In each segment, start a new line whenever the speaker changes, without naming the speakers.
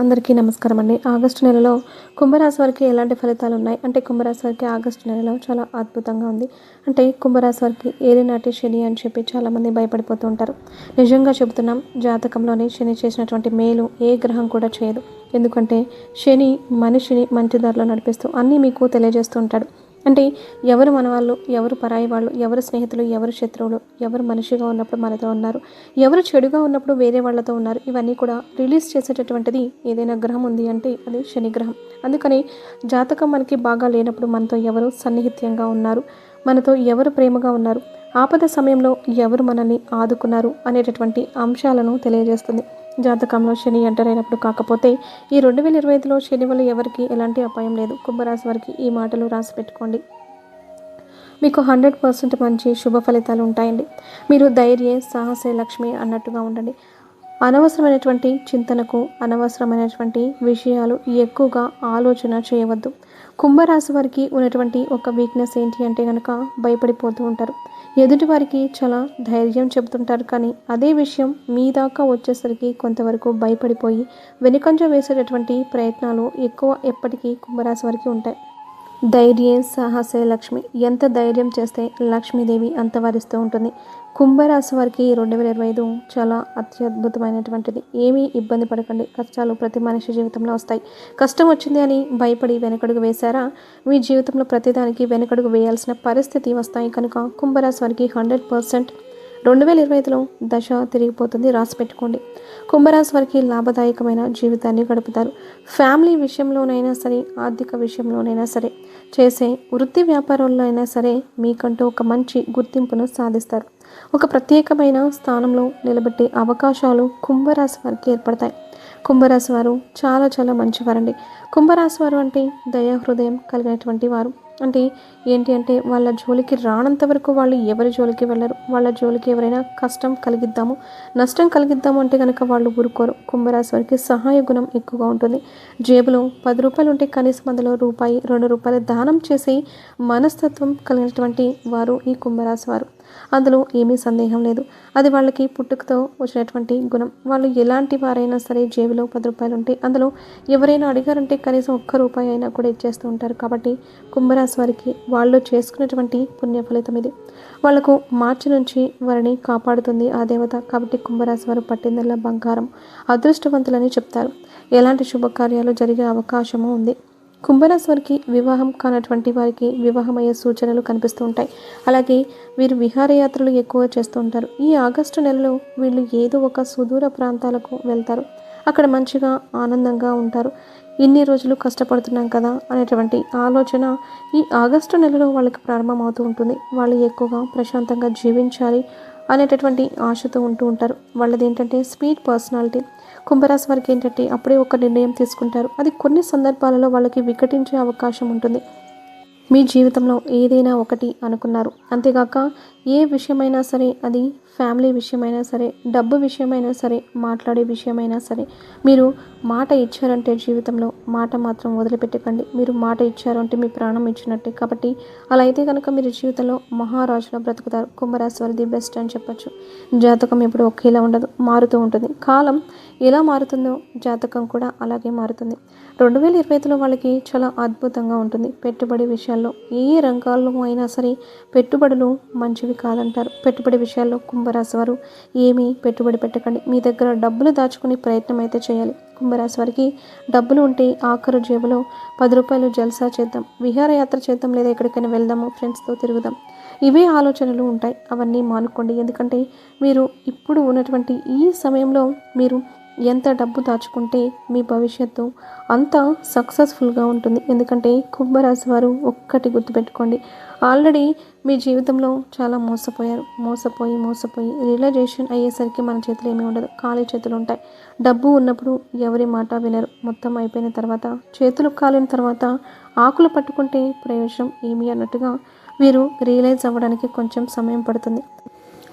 అందరికీ నమస్కారం అండి. ఆగస్టు నెలలో కుంభరాశి వారికి ఎలాంటి ఫలితాలు ఉన్నాయి? అంటే కుంభరాశి వారికి ఆగస్టు నెలలో చాలా అద్భుతంగా ఉంది. అంటే కుంభరాశి వారికి ఏలినాటి శని అని చెప్పి చాలామంది భయపడిపోతూ ఉంటారు. నిజంగా చెబుతున్నాం జాతకంలోని శని చేసినటువంటి మేలు ఏ గ్రహం కూడా చేయదు. ఎందుకంటే శని మనిషిని మంచి దారిలో నడిపిస్తూ అన్నీ మీకు తెలియజేస్తూ ఉంటాడు. అంటే ఎవరు మన వాళ్ళు ఎవరు పరాయి వాళ్ళు ఎవరు స్నేహితులు ఎవరు శత్రువులు ఎవరు మనిషిగా ఉన్నప్పుడు మనతో ఉన్నారు ఎవరు చెడుగా ఉన్నప్పుడు వేరే వాళ్ళతో ఉన్నారు ఇవన్నీ కూడా రిలీజ్ చేసేటటువంటిది ఏదైనా గ్రహం ఉంది అంటే అది శనిగ్రహం. అందుకని జాతకం మనకి బాగా లేనప్పుడు మనతో ఎవరు సన్నిహిత్యంగా ఉన్నారు మనతో ఎవరు ప్రేమగా ఉన్నారు ఆపద సమయంలో ఎవరు మనల్ని ఆదుకున్నారు అనేటటువంటి అంశాలను తెలియజేస్తుంది. జాతకంలో శని ఎంటర్ అయినప్పుడు కాకపోతే ఈ రెండు వేల ఇరవై ఐదులో శని వల్ల ఎవరికి ఎలాంటి అపాయం లేదు. కుంభరాశి వారికి ఈ మాటలు రాసి పెట్టుకోండి. మీకు హండ్రెడ్ పర్సెంట్ మంచి శుభ ఫలితాలు ఉంటాయండి. మీరు ధైర్య సాహసే లక్ష్మి అన్నట్టుగా ఉండండి. అనవసరమైనటువంటి చింతనకు అనవసరమైనటువంటి విషయాలు ఎక్కువగా ఆలోచన చేయవద్దు. కుంభరాశి వారికి ఉన్నటువంటి ఒక వీక్నెస్ ఏంటి అంటే కనుక భయపడిపోతూ ఉంటారు. ఎదుటి వారికి చాలా ధైర్యం చెబుతుంటారు కానీ అదే విషయం మీ దాకా వచ్చేసరికి కొంతవరకు భయపడిపోయి వెనుకంజ వేసేటటువంటి ప్రయత్నాలు ఎక్కువ ఎప్పటికీ కుంభరాశి వారికి ఉంటాయి. ధైర్యం సాహసే లక్ష్మి. ఎంత ధైర్యం చేస్తే లక్ష్మీదేవి అంత వరిస్తూ ఉంటుంది. కుంభరాశి వారికి రెండు వేల ఇరవై ఐదు చాలా అత్యద్భుతమైనటువంటిది. ఏమీ ఇబ్బంది పడకండి. కష్టాలు ప్రతి మనిషి జీవితంలో వస్తాయి. కష్టం వచ్చింది అని భయపడి వెనకడుగు వేశారా? మీ జీవితంలో ప్రతిదానికి వెనకడుగు వేయాల్సిన పరిస్థితి వస్తాయి కనుక కుంభరాశి వారికి హండ్రెడ్ పర్సెంట్ రెండు వేల ఇరవై ఐదులో దశ తిరిగిపోతుంది. రాసి పెట్టుకోండి. కుంభరాశి వారికి లాభదాయకమైన జీవితాన్ని గడుపుతారు. ఫ్యామిలీ విషయంలోనైనా సరే ఆర్థిక విషయంలోనైనా సరే చేసే వృత్తి వ్యాపారంలో అయినా సరే మీకంటూ ఒక మంచి గుర్తింపును సాధిస్తారు. ఒక ప్రత్యేకమైన స్థానంలో నిలబెట్టే అవకాశాలు కుంభరాశి వారికి ఏర్పడతాయి. కుంభరాశి వారు చాలా చాలా మంచివారండి. కుంభరాశి వారు అంటే దయా హృదయం కలిగినటువంటి వారు. అంటే ఏంటి అంటే వాళ్ళ జోలికి రానంత వరకు వాళ్ళు ఎవరి జోలికి వెళ్ళరు. వాళ్ళ జోలికి ఎవరైనా కష్టం కలిగిద్దాము నష్టం కలిగిద్దాము అంటే కనుక వాళ్ళు ఊరుకోరు. కుంభరాశి వారికి సహాయ గుణం ఎక్కువగా ఉంటుంది. జేబులో పది రూపాయలు ఉంటే కనీసం అందులో రూపాయి రెండు రూపాయలు దానం చేసి మనస్తత్వం కలిగినటువంటి వారు ఈ కుంభరాశి వారు. అందులో ఏమీ సందేహం లేదు. అది వాళ్ళకి పుట్టుకతో వచ్చినటువంటి గుణం. వాళ్ళు ఎలాంటి వారైనా సరే జేబులో పది రూపాయలు ఉంటే అందులో ఎవరైనా అడిగారంటే కనీసం ఒక్క రూపాయి అయినా కూడా ఇచ్చేస్తూ ఉంటారు. కాబట్టి కుంభరాశి వారికి వాళ్ళు చేసుకున్నటువంటి పుణ్య ఫలితం ఇది. వాళ్ళకు మార్చి నుంచి వారిని కాపాడుతుంది ఆ దేవత. కాబట్టి కుంభరాశి వారు పట్టిందల్లా బంగారం. అదృష్టవంతులని చెప్తారు. ఎలాంటి శుభకార్యాలు జరిగే అవకాశము ఉంది. కుంభరాశి వారికి వివాహం కానటువంటి వారికి వివాహమయ్యే సూచనలు కనిపిస్తూ ఉంటాయి. అలాగే వీరు విహారయాత్రలు ఎక్కువ చేస్తూ ఉంటారు. ఈ ఆగస్టు నెలలో వీళ్ళు ఏదో ఒక సుదూర ప్రాంతాలకు వెళ్తారు. అక్కడ మంచిగా ఆనందంగా ఉంటారు. ఇన్ని రోజులు కష్టపడుతున్నాం కదా అనేటువంటి ఆలోచన ఈ ఆగస్టు నెలలో వాళ్ళకి ప్రారంభమవుతూ ఉంటుంది. వాళ్ళు ఎక్కువగా ప్రశాంతంగా జీవించాలి అనేటటువంటి ఆశతో ఉంటూ ఉంటారు. వాళ్ళది ఏంటంటే స్పీడ్ పర్సనాలిటీ. కుంభరాశి వారికి ఏంటంటే అప్పుడే ఒక నిర్ణయం తీసుకుంటారు. అది కొన్ని సందర్భాలలో వాళ్ళకి వికటించే అవకాశం ఉంటుంది. మీ జీవితంలో ఏదైనా ఒకటి అనుకున్నారు. అంతేగాక ఏ విషయమైనా సరే అది ఫ్యామిలీ విషయమైనా సరే డబ్బు విషయమైనా సరే మాట్లాడే విషయమైనా సరే మీరు మాట ఇచ్చారంటే జీవితంలో మాట మాత్రం వదిలిపెట్టకండి. మీరు మాట ఇచ్చారంటే మీ ప్రాణం ఇచ్చినట్టే. కాబట్టి అలా అయితే కనుక మీరు జీవితంలో మహారాజులో బ్రతుకుతారు. కుంభరాశి ది బెస్ట్ అని చెప్పొచ్చు. జాతకం ఎప్పుడు ఒకేలా ఉండదు మారుతూ ఉంటుంది. కాలం ఎలా మారుతుందో జాతకం కూడా అలాగే మారుతుంది. రెండు వేల ఇరవై ఐదులో వాళ్ళకి చాలా అద్భుతంగా ఉంటుంది. పెట్టుబడి విషయాల్లో ఏ రంగాల్లో అయినా సరే పెట్టుబడులు మంచివి కాదంటారు. పెట్టుబడి విషయాల్లో కుంభ కుంభరాశి వారు ఏమీ పెట్టుబడి పెట్టకండి. మీ దగ్గర డబ్బులు దాచుకునే ప్రయత్నం అయితే చేయాలి. కుంభరాశి వారికి డబ్బులు ఉంటే ఆఖరు జేబులో పది రూపాయలు జల్సా చేద్దాం. విహారయాత్ర చేద్దాం లేదా ఎక్కడికైనా వెళ్దాము ఫ్రెండ్స్తో తిరుగుదాం. ఇవే ఆలోచనలు ఉంటాయి. అవన్నీ మానుకోండి. ఎందుకంటే మీరు ఇప్పుడు ఉన్నటువంటి ఈ సమయంలో మీరు ఎంత డబ్బు దాచుకుంటే మీ భవిష్యత్తు అంత సక్సెస్ఫుల్గా ఉంటుంది. ఎందుకంటే కుంభరాశి వారు ఒక్కటి గుర్తుపెట్టుకోండి. ఆల్రెడీ మీ జీవితంలో చాలా మోసపోయారు. మోసపోయి మోసపోయి రియలైజేషన్ అయ్యేసరికి మన చేతిలో ఏమీ ఉండదు. ఖాళీ చేతులు ఉంటాయి. డబ్బు ఉన్నప్పుడు ఎవరి మాట వినరు. మొత్తం అయిపోయిన తర్వాత చేతులు కాలిన తర్వాత ఆకులు పట్టుకుంటే ప్రయోజనం ఏమి అన్నట్టుగా వీరు రియలైజ్ అవ్వడానికి కొంచెం సమయం పడుతుంది.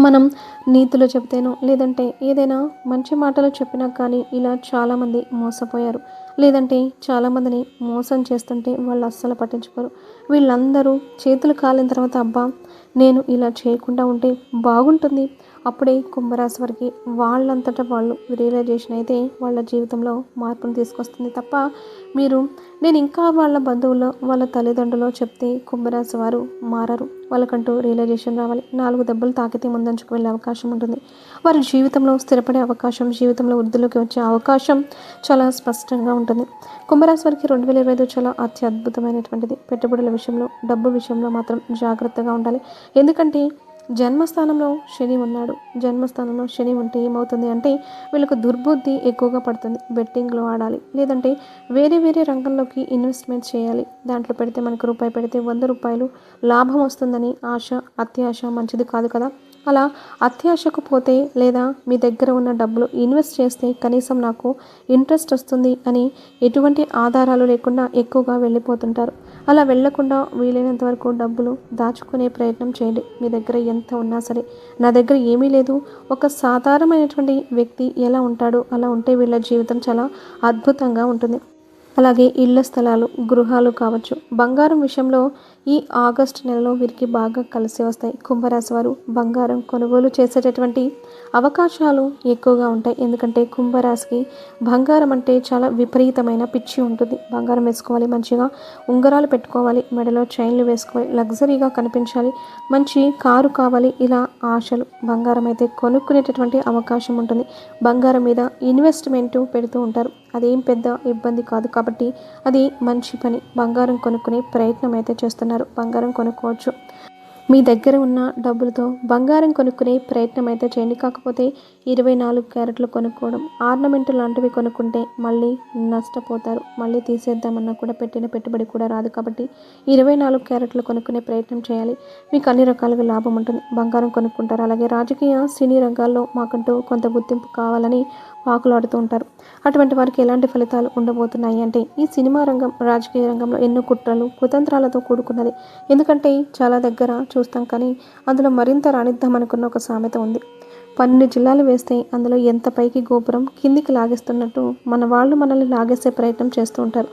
మనం నీతులు చెబితేనో లేదంటే ఏదైనా మంచి మాటలు చెప్పినా కానీ ఇలా చాలామంది మోసపోయారు. లేదంటే చాలామందిని మోసం చేస్తుంటే వాళ్ళు అస్సలు పట్టించుకోరు. వీళ్ళందరూ చేతులు కాలిన తర్వాత అబ్బా నేను ఇలా చేయకుండా ఉంటే బాగుంటుంది. అప్పుడే కుంభరాశి వారికి వాళ్ళంతటా వాళ్ళు రియలైజేషన్ అయితే వాళ్ళ జీవితంలో మార్పును తీసుకొస్తుంది తప్ప మీరు నేను ఇంకా వాళ్ళ బంధువులో వాళ్ళ తల్లిదండ్రులు చెప్తే కుంభరాశి వారు మారరు. వాళ్ళకంటూ రియలైజేషన్ రావాలి. నాలుగు దెబ్బలు తాకితే ముందంచుకు వెళ్ళే అవకాశం ఉంటుంది. వారి జీవితంలో స్థిరపడే అవకాశం జీవితంలో వృద్ధిలోకి వచ్చే అవకాశం చాలా స్పష్టంగా ఉంటుంది. కుంభరాశి వారికి రెండు వేల ఇరవై ఐదు చాలా అత్యద్భుతమైనటువంటిది. పెట్టుబడుల విషయంలో డబ్బు విషయంలో మాత్రం జాగ్రత్తగా ఉండాలి. ఎందుకంటే జన్మస్థానంలో శని ఉన్నాడు. జన్మస్థానంలో శని ఉంటే ఏమవుతుంది అంటే వీళ్ళకు దుర్బుద్ధి ఎక్కువగా పడుతుంది. బెట్టింగ్లో ఆడాలి. లేదంటే వేరే వేరే రంగంలోకి ఇన్వెస్ట్మెంట్ చేయాలి. దాంట్లో పెడితే మనకు రూపాయి పెడితే వంద రూపాయలు లాభం వస్తుందని ఆశ అత్యాశ మంచిది కాదు కదా? అలా అత్యాశకు పోతే లేదా మీ దగ్గర ఉన్న డబ్బులు ఇన్వెస్ట్ చేస్తే కనీసం నాకు ఇంట్రెస్ట్ వస్తుంది అని ఎటువంటి ఆధారాలు లేకుండా ఎక్కువగా వెళ్ళిపోతుంటారు. అలా వెళ్ళకుండా వీలైనంత వరకు డబ్బులు దాచుకునే ప్రయత్నం చేయండి. మీ దగ్గర ఎంత ఉన్నా సరే. నా దగ్గర ఏమీ లేదు. ఒక సాధారణమైనటువంటి వ్యక్తి ఎలా ఉంటాడో అలా ఉంటే వీళ్ళ జీవితం చాలా అద్భుతంగా ఉంటుంది. అలాగే ఇళ్ళ స్థలాలు గృహాలు కావచ్చు. బంగారం విషయంలో ఈ ఆగస్ట్ నెలలో వీరికి బాగా కలిసి వస్తాయి. కుంభరాశి వారు బంగారం కొనుగోలు చేసేటటువంటి అవకాశాలు ఎక్కువగా ఉంటాయి. ఎందుకంటే కుంభరాశికి బంగారం అంటే చాలా విపరీతమైన పిచ్చి ఉంటుంది. బంగారం వేసుకోవాలి మంచిగా ఉంగరాలు పెట్టుకోవాలి మెడలో చైన్లు వేసుకోవాలి లగ్జరీగా కనిపించాలి మంచి కారు కావాలి ఇలా ఆశలు. బంగారం అయితే కొనుక్కునేటటువంటి అవకాశం ఉంటుంది. బంగారం మీద ఇన్వెస్ట్మెంట్ పెడుతూ ఉంటారు. అదేం పెద్ద ఇబ్బంది కాదు కాబట్టి అది మంచి పని. బంగారం కొనుక్కునే ప్రయత్నం అయితే చేస్తున్నారు. బంగారం కొనుక్కోవచ్చు. మీ దగ్గర ఉన్న డబ్బులతో బంగారం కొనుక్కునే ప్రయత్నం అయితే చేయండి. కాకపోతే ఇరవై నాలుగు క్యారెట్లు కొనుక్కోవడం ఆర్నమెంట్ లాంటివి కొనుక్కుంటే మళ్ళీ నష్టపోతారు. మళ్ళీ తీసేద్దామన్నా కూడా పెట్టిన పెట్టుబడి కూడా రాదు కాబట్టి ఇరవై నాలుగు క్యారెట్లు కొనుక్కునే ప్రయత్నం చేయాలి. మీకు అన్ని రకాలుగా లాభం ఉంటుంది. బంగారం కొనుక్కుంటారు. అలాగే రాజకీయ సినీ రంగాల్లో మాకంటూ కొంత గుర్తింపు కావాలని వాకులాడుతూ ఉంటారు. అటువంటి వారికి ఎలాంటి ఫలితాలు ఉండబోతున్నాయి అంటే ఈ సినిమా రంగం రాజకీయ రంగంలో ఎన్నో కుట్రలు కుతంత్రాలతో కూడుకున్నది. ఎందుకంటే చాలా దగ్గర చూస్తాం కానీ అందులో మరింత రాణిద్దాం అనుకున్న ఒక సామెత ఉంది. పన్నెండు జిల్లాలు వేస్తే అందులో ఎంత పైకి గోపురం కిందికి లాగేస్తున్నట్టు మన వాళ్ళు మనల్ని లాగేసే ప్రయత్నం చేస్తూ ఉంటారు.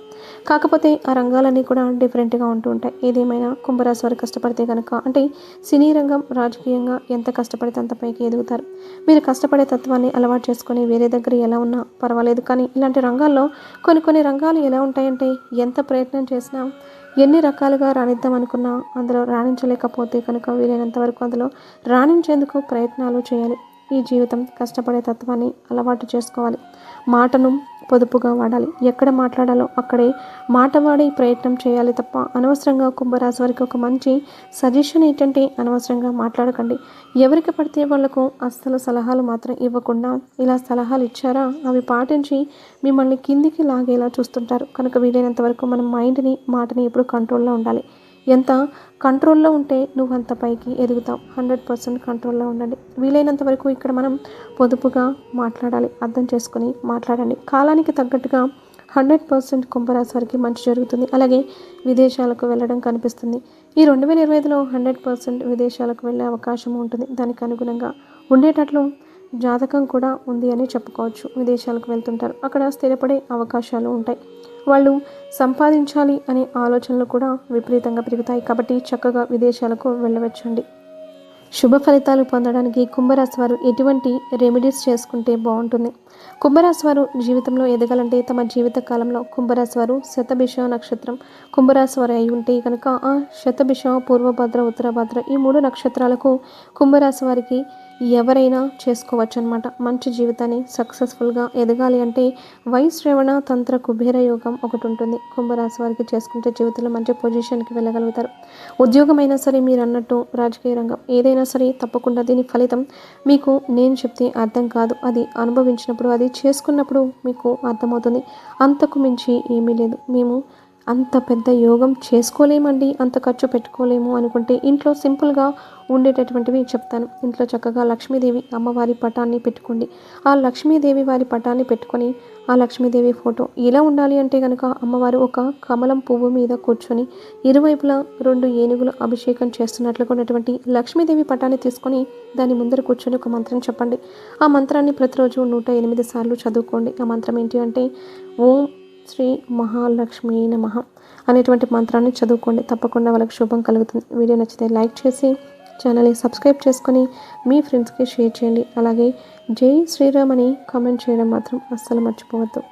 కాకపోతే ఆ రంగాలన్నీ కూడా డిఫరెంట్గా ఉంటూ ఉంటాయి. ఏదేమైనా కుంభరాశి వారు కష్టపడితే కనుక అంటే సినీ రంగం రాజకీయంగా ఎంత కష్టపడితే అంత పైకి ఎదుగుతారు. మీరు కష్టపడే తత్వాన్ని అలవాటు చేసుకొని వేరే దగ్గర ఎలా ఉన్నా పర్వాలేదు. కానీ ఇలాంటి రంగాల్లో కొన్ని కొన్ని రంగాలు ఎలా ఉంటాయంటే ఎంత ప్రయత్నం చేసినా ఎన్ని రకాలుగా రాణిద్దాం అనుకున్నా అందులో రాణించలేకపోతే కనుక వీలైనంత వరకు అందులో రాణించేందుకు ప్రయత్నాలు చేయాలి. ఈ జీవితం కష్టపడే తత్వాన్ని అలవాటు చేసుకోవాలి. మాటను పొదుపుగా వాడాలి. ఎక్కడ మాట్లాడాలో అక్కడే మాట వాడే ప్రయత్నం చేయాలి తప్ప అనవసరంగా కుంభరాశి వారికి ఒక మంచి సజెషన్ ఏంటంటే అనవసరంగా మాట్లాడకండి. ఎవరికి పడితే వాళ్ళకు అస్సలు సలహాలు మాత్రం ఇవ్వకుండా ఇలా సలహాలు ఇచ్చారా? అవి పాటించి మిమ్మల్ని కిందికి లాగేలా చూస్తుంటారు. కనుక వీలైనంత వరకు మన మైండ్ని మాటని ఎప్పుడు కంట్రోల్లో ఉండాలి. ఎంత? కంట్రోల్లో ఉంటే నువ్వు అంత పైకి ఎదుగుతావు. హండ్రెడ్ పర్సెంట్ కంట్రోల్లో ఉండండి. వీలైనంత వరకు ఇక్కడ మనం పొదుపుగా మాట్లాడాలి. అర్థం చేసుకొని మాట్లాడండి. కాలానికి తగ్గట్టుగా హండ్రెడ్ పర్సెంట్ కుంభరాశి వారికి మంచి జరుగుతుంది. అలాగే విదేశాలకు వెళ్ళడం కనిపిస్తుంది. ఈ రెండు వేల ఇరవై ఐదులో హండ్రెడ్ పర్సెంట్ విదేశాలకు వెళ్ళే అవకాశం ఉంటుంది. దానికి అనుగుణంగా ఉండేటట్లు జాతకం కూడా ఉంది అని చెప్పుకోవచ్చు. విదేశాలకు వెళ్తుంటారు. అక్కడ స్థిరపడే అవకాశాలు ఉంటాయి. వాళ్ళు సంపాదించాలి అనే ఆలోచనలు కూడా విపరీతంగా పెరుగుతాయి. కాబట్టి చక్కగా విదేశాలకు వెళ్ళవచ్చండి. శుభ ఫలితాలు పొందడానికి కుంభరాశి వారు ఎటువంటి రెమెడీస్ చేసుకుంటే బాగుంటుంది? కుంభరాశి వారు జీవితంలో ఎదగాలంటే తమ జీవిత కాలంలో కుంభరాశి వారు శతభిష నక్షత్రం కుంభరాశి వారు అయి ఉంటే కనుక ఆ శతభిష పూర్వభద్ర ఉత్తరభద్ర ఈ మూడు నక్షత్రాలకు కుంభరాశి వారికి ఎవరైనా చేసుకోవచ్చు అనమాట మంచి జీవితాన్ని సక్సెస్ఫుల్గా ఎదగాలి అంటే వైశ్రవణ తంత్ర కుబేర యోగం ఒకటి ఉంటుంది. కుంభరాశి వారికి చేసుకుంటే జీవితంలో మంచి పొజిషన్కి వెళ్ళగలుగుతారు. ఉద్యోగమైనా సరే మీరు అన్నట్టు రాజకీయ రంగం ఏదైనా సరే తప్పకుండా దీని ఫలితం మీకు నేను చెప్తే అర్థం కాదు. అది అనుభవించినప్పుడు అది చేసుకున్నప్పుడు మీకు అర్థమవుతుంది. అంతకు మించి ఏమీ లేదు. మేము అంత పెద్ద యోగం చేసుకోలేమండి అంత ఖర్చు పెట్టుకోలేము అనుకుంటే ఇంట్లో సింపుల్గా ఉండేటటువంటివి చెప్తాను. ఇంట్లో చక్కగా లక్ష్మీదేవి అమ్మవారి పటాన్ని పెట్టుకోండి. ఆ లక్ష్మీదేవి వారి పటాన్ని పెట్టుకొని ఆ లక్ష్మీదేవి ఫోటో ఎలా ఉండాలి అంటే కనుక అమ్మవారు ఒక కమలం పువ్వు మీద కూర్చొని ఇరువైపులా రెండు ఏనుగులు అభిషేకం చేస్తున్నట్లుగా ఉన్నటువంటి లక్ష్మీదేవి పటాన్ని తీసుకొని దాని ముందర కూర్చొని ఒక మంత్రం చెప్పండి. ఆ మంత్రాన్ని ప్రతిరోజు నూట ఎనిమిది సార్లు చదువుకోండి. ఆ మంత్రం ఏంటి అంటే ఓం శ్రీ మహాలక్ష్మి నమ అనేటువంటి మంత్రాన్ని చదువుకోండి. తప్పకుండా వాళ్ళకి శుభం కలుగుతుంది. వీడియో నచ్చితే లైక్ చేసి ఛానల్ని సబ్స్క్రైబ్ చేసుకొని మీ ఫ్రెండ్స్కి షేర్ చేయండి. అలాగే జై శ్రీరామ్ అని కామెంట్ చేయడం మాత్రం అస్సలు మర్చిపోవద్దు.